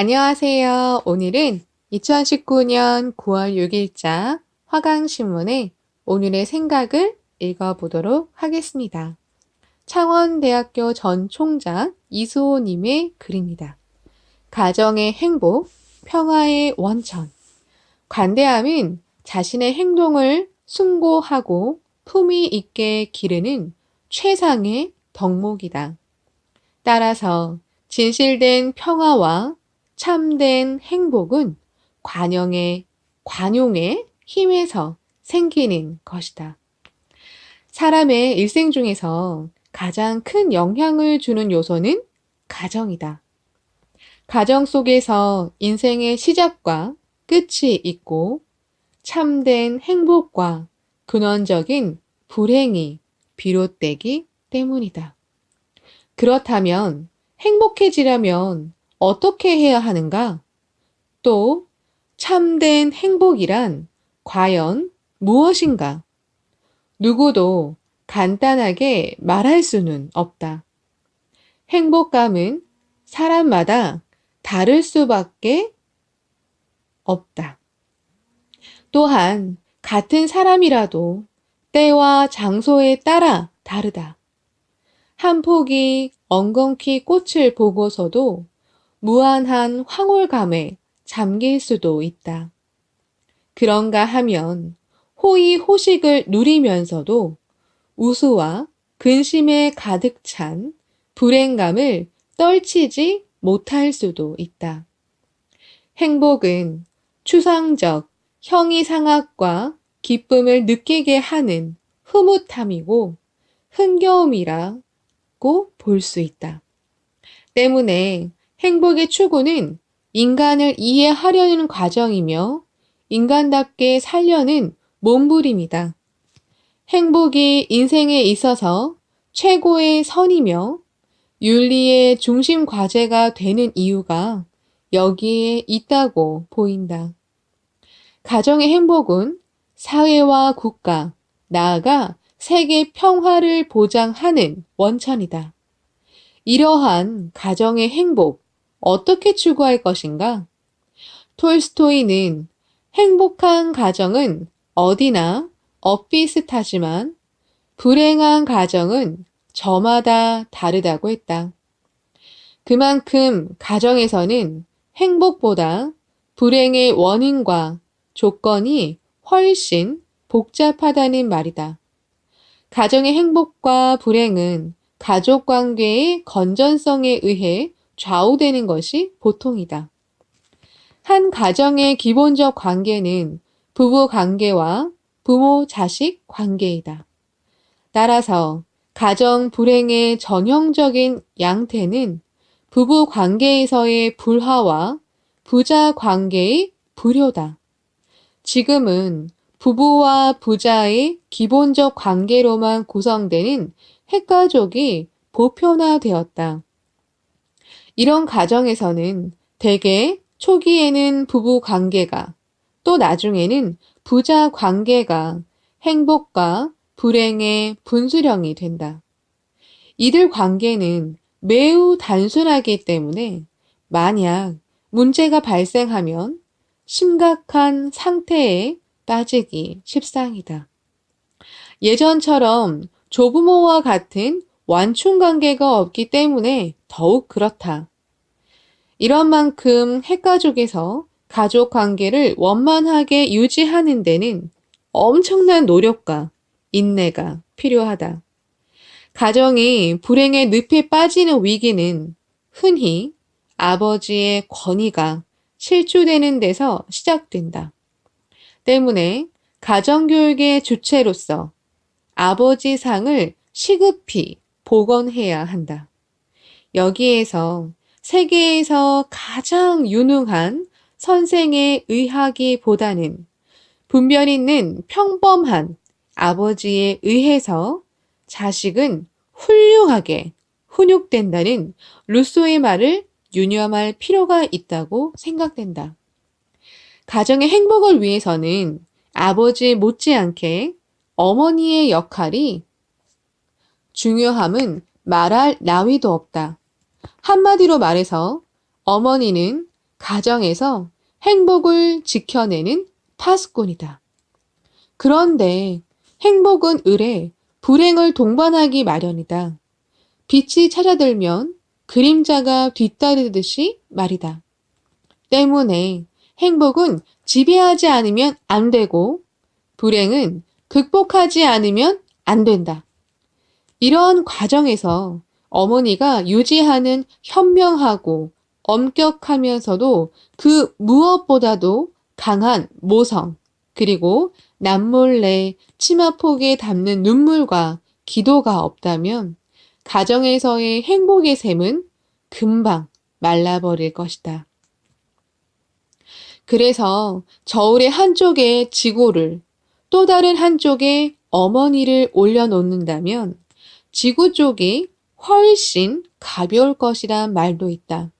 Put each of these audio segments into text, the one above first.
안녕하세요. 오늘은 2019년 9월 6일자 화강신문의 오늘의 생각을 읽어보도록 하겠습니다. 창원대학교 전 총장 이수호님의 글입니다. 가정의 행복, 평화의 원천. 관대함은 자신의 행동을 숭고하고 품위 있게 기르는 최상의 덕목이다. 따라서 진실된 평화와 참된 행복은 관용의, 관용의 힘에서 생기는 것이다. 사람의 일생 중에서 가장 큰 영향을 주는 요소는 가정이다. 가정 속에서 인생의 시작과 끝이 있고 참된 행복과 근원적인 불행이 비롯되기 때문이다. 그렇다면 행복해지려면 어떻게 해야 하는가? 또 참된 행복이란 과연 무엇인가? 누구도 간단하게 말할 수는 없다. 행복감은 사람마다 다를 수밖에 없다. 또한 같은 사람이라도 때와 장소에 따라 다르다. 한 폭이 엉겅퀴 꽃을 보고서도 무한한 황홀감에 잠길 수도 있다. 그런가 하면 호의호식을 누리면서도 우수와 근심에 가득 찬 불행감을 떨치지 못할 수도 있다. 행복은 추상적 형이상학과 기쁨을 느끼게 하는 흐뭇함이고 흥겨움이라고 볼 수 있다. 때문에 행복의 추구는 인간을 이해하려는 과정이며 인간답게 살려는 몸부림이다. 행복이 인생에 있어서 최고의 선이며 윤리의 중심 과제가 되는 이유가 여기에 있다고 보인다. 가정의 행복은 사회와 국가, 나아가 세계 평화를 보장하는 원천이다. 이러한 가정의 행복, 어떻게 추구할 것인가? 톨스토이는 행복한 가정은 어디나 엇비슷하지만 불행한 가정은 저마다 다르다고 했다. 그만큼 가정에서는 행복보다 불행의 원인과 조건이 훨씬 복잡하다는 말이다. 가정의 행복과 불행은 가족 관계의 건전성에 의해 좌우되는 것이 보통이다. 한 가정의 기본적 관계는 부부 관계와 부모 자식 관계이다. 따라서 가정 불행의 전형적인 양태는 부부 관계에서의 불화와 부자 관계의 불효다. 지금은 부부와 부자의 기본적 관계로만 구성되는 핵가족이 보편화되었다. 이런 가정에서는 대개 초기에는 부부 관계가 또 나중에는 부자 관계가 행복과 불행의 분수령이 된다. 이들 관계는 매우 단순하기 때문에 만약 문제가 발생하면 심각한 상태에 빠지기 십상이다. 예전처럼 조부모와 같은 완충 관계가 없기 때문에 더욱 그렇다. 이런 만큼 핵가족에서 가족 관계를 원만하게 유지하는 데는 엄청난 노력과 인내가 필요하다. 가정이 불행의 늪에 빠지는 위기는 흔히 아버지의 권위가 실추되는 데서 시작된다. 때문에 가정교육의 주체로서 아버지 상을 시급히 복원해야 한다. 여기에서 세계에서 가장 유능한 선생에 의하기보다는 있는 평범한 아버지에 의해서 자식은 훌륭하게 훈육된다는 루소의 말을 유념할 필요가 있다고 생각된다. 가정의 행복을 위해서는 아버지 못지않게 어머니의 역할이 중요함은 말할 나위도 없다. 한마디로 말해서 어머니는 가정에서 행복을 지켜내는 파수꾼이다. 그런데 행복은 을에 불행을 동반하기 마련이다. 빛이 찾아들면 그림자가 뒤따르듯이 말이다. 때문에 행복은 지배하지 않으면 안 되고 불행은 극복하지 않으면 안 된다. 이런 과정에서 어머니가 유지하는 현명하고 엄격하면서도 그 무엇보다도 강한 모성, 그리고 남몰래 치마폭에 담는 눈물과 기도가 없다면 가정에서의 행복의 샘은 금방 말라버릴 것이다. 그래서 저울의 한쪽에 지고를 또 다른 한쪽에 어머니를 올려놓는다면 지구 쪽이 훨씬 가벼울 것이란 말도 있다.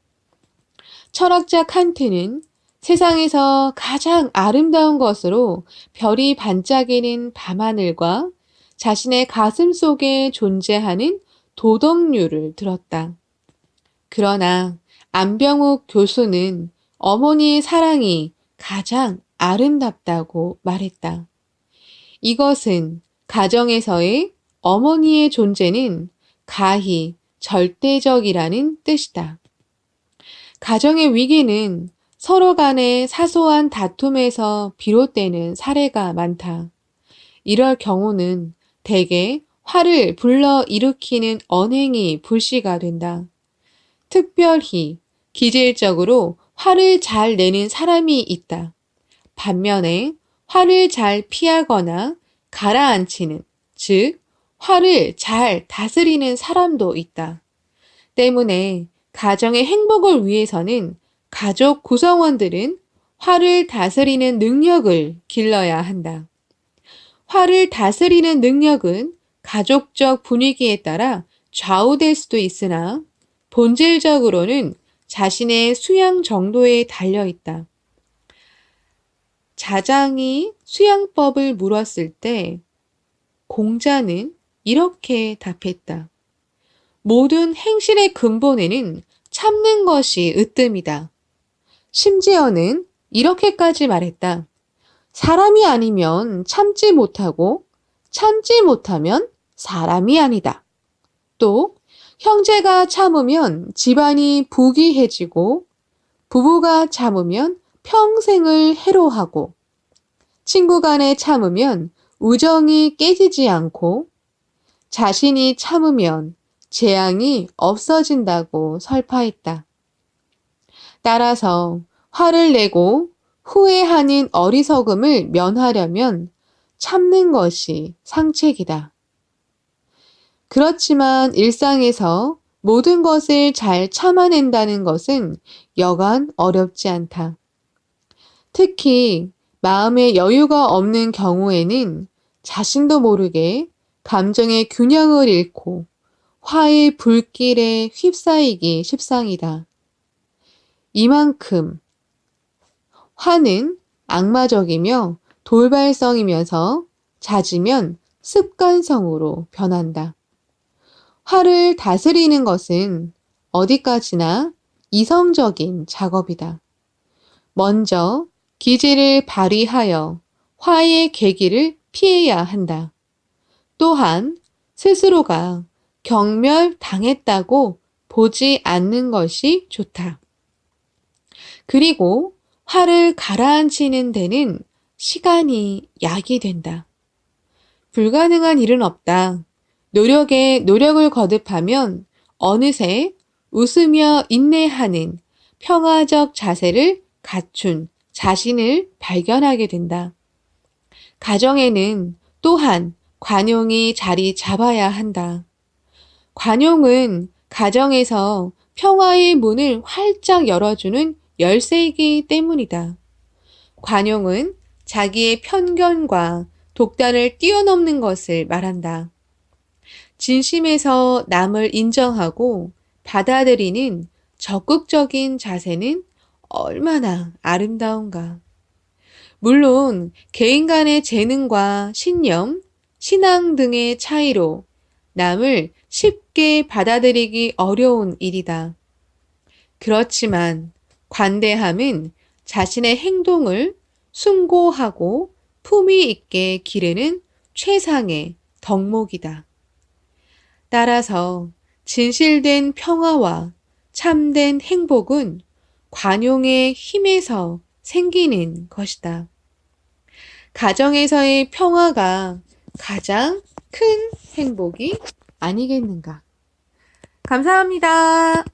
철학자 칸트는 세상에서 가장 아름다운 것으로 별이 반짝이는 밤하늘과 자신의 가슴 속에 존재하는 도덕률을 들었다. 그러나 안병욱 교수는 어머니의 사랑이 가장 아름답다고 말했다. 이것은 가정에서의 어머니의 존재는 가히 절대적이라는 뜻이다. 가정의 위기는 서로 간의 사소한 다툼에서 비롯되는 사례가 많다. 이럴 경우는 대개 화를 불러 일으키는 언행이 불씨가 된다. 특별히 기질적으로 화를 잘 내는 사람이 있다. 반면에 화를 잘 피하거나 가라앉히는, 즉, 화를 잘 다스리는 사람도 있다. 때문에 가정의 행복을 위해서는 가족 구성원들은 화를 다스리는 능력을 길러야 한다. 화를 다스리는 능력은 가족적 분위기에 따라 좌우될 수도 있으나 본질적으로는 자신의 수양 정도에 달려 있다. 자장이 수양법을 물었을 때 공자는 이렇게 답했다. 모든 행실의 근본에는 참는 것이 으뜸이다. 심지어는 이렇게까지 말했다. 사람이 아니면 참지 못하고 참지 못하면 사람이 아니다. 또 형제가 참으면 집안이 부귀해지고 부부가 참으면 평생을 해로하고 친구 간에 참으면 우정이 깨지지 않고 자신이 참으면 재앙이 없어진다고 설파했다. 따라서 화를 내고 후회하는 어리석음을 면하려면 참는 것이 상책이다. 그렇지만 일상에서 모든 것을 잘 참아낸다는 것은 여간 어렵지 않다. 특히 마음의 여유가 없는 경우에는 자신도 모르게 감정의 균형을 잃고 화의 불길에 휩싸이기 십상이다. 이만큼 화는 악마적이며 돌발성이면서 잦으면 습관성으로 변한다. 화를 다스리는 것은 어디까지나 이성적인 작업이다. 먼저 기질을 발휘하여 화의 계기를 피해야 한다. 또한 스스로가 경멸당했다고 보지 않는 것이 좋다. 그리고 화를 가라앉히는 데는 시간이 약이 된다. 불가능한 일은 없다. 노력에 노력을 거듭하면 어느새 웃으며 인내하는 평화적 자세를 갖춘 자신을 발견하게 된다. 가정에는 또한 관용이 자리 잡아야 한다. 관용은 가정에서 평화의 문을 활짝 열어주는 열쇠이기 때문이다. 관용은 자기의 편견과 독단을 뛰어넘는 것을 말한다. 진심에서 남을 인정하고 받아들이는 적극적인 자세는 얼마나 아름다운가. 물론 개인 간의 재능과 신념, 신앙 등의 차이로 남을 쉽게 받아들이기 어려운 일이다. 그렇지만 관대함은 자신의 행동을 숭고하고 품위 있게 기르는 최상의 덕목이다. 따라서 진실된 평화와 참된 행복은 관용의 힘에서 생기는 것이다. 가정에서의 평화가 가장 큰 행복이 아니겠는가. 감사합니다.